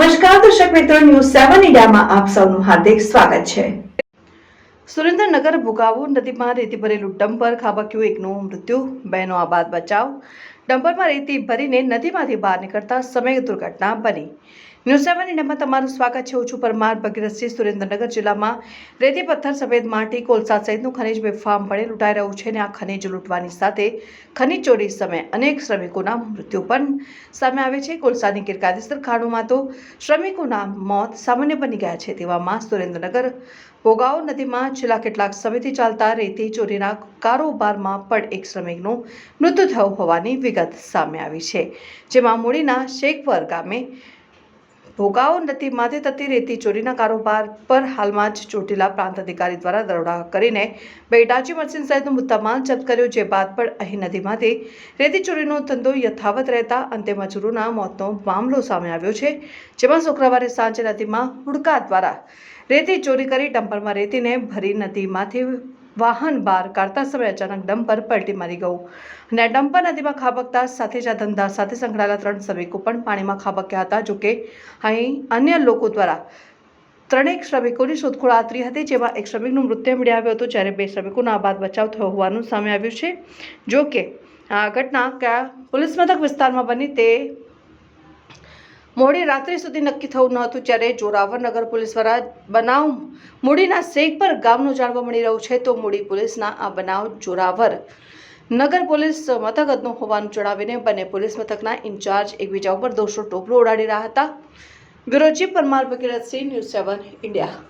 મિત્રો, ન્યૂઝ સેવન ઇન્ડિયામાં આપ સૌનું હાર્દિક સ્વાગત છે. સુરેન્દ્રનગર ભુગાવો નદીમાં રેતી ભરેલું ડમ્પર ખાબક્યું એકનું મૃત્યુ. બેનો આબાદ બચાવ. ડમ્પરમાં રેતી ભરીને નદીમાંથી બહાર નીકળતા સમય દુર્ઘટના બની. ન્યૂઝ સેવન ઇન્ડિયામાં તમારું સ્વાગત છે. ઓછું પરમાર ભગીરથસિંહ સુરેન્દ્રનગર જિલ્લામાં. રેતી, પથ્થર, સફેદ માટી કોલસા સહિતનું ખનીજ બેફામપણે લૂંટાઈ રહ્યું છે અને આ ખનીજ લૂંટવાની સાથે ખનીજ ચોરી સમયે અનેક શ્રમિકોના મૃત્યુ પણ સામે આવે છે. કોલસાની ગેરકાયદેસર ખાણોમાં તો શ્રમિકોના મોત સામાન્ય બની ગયા છે તેવામાં સુરેન્દ્રનગર ભોગાવો નદીમાં છેલ્લા કેટલાક સમયથી ચાલતા રેતી ચોરીના કારોબારમાં પણ એક શ્રમિકનું મૃત્યુ થયું હોવાની વિગત સામે આવી છે. જેમાં મૂડીના શેખવર ગામે ભોગાવો નદીમાંથી થતી રેતી ચોરીના કારોબાર પર હાલમાં જ ચોટીલા પ્રાંત અધિકારી દ્વારા દરોડા કરીને બે ડાચી મશીન સહિતનો મુદ્દામાલ જપ્ત કર્યો, જે બાદ પણ અહીં નદીમાંથી રેતી ચોરીનો ધંધો યથાવત રહેતા અંતે મજૂરોના મોતનો મામલો સામે આવ્યો છે, જેમાં શુક્રવારે સાંજે નદીમાં હુડકા દ્વારા રેતી ચોરી કરી ડમ્પરમાં રેતીને ભરી નદીમાંથી વાહન બહાર કાઢતા સમયે અચાનક ડમ્પર પલટી મારી ગયું. અને ડમ્પર નદીમાં ખાબકતા સાથે જ આ ધંધા સાથે સંકળાયેલા ત્રણ શ્રમિકો પણ પાણીમાં ખાબક્યા હતા જોકે અહીં અન્ય લોકો દ્વારા ત્રણેક શ્રમિકોની શોધખોળ આતરી હતી, જેમાં એક શ્રમિકનું મૃત્યુ મળી આવ્યું હતું, જ્યારે બે શ્રમિકોનો આ બાદ બચાવ થયો હોવાનું સામે આવ્યું છે. જો કે આ ઘટના કયા પોલીસ મથક વિસ્તારમાં બની તે મોડી રાત્રિ સુધી નક્કી થયું ન હતું જ્યારે જોરાવર નગર પોલીસ દ્વારા બનાવ મૂડીના શેખપર ગામનું જાણવા મળી રહ્યું છે, તો મૂડી પોલીસના આ બનાવ જોરાવર નગર પોલીસ મથક હદનું હોવાનું જણાવીને બંને પોલીસ મથકના ઇન્ચાર્જ એકબીજા ઉપર દોષો ટોપલો ઉડાડી રહ્યા હતા. Bureau Parmar Bhagirathsinh, news seven, India.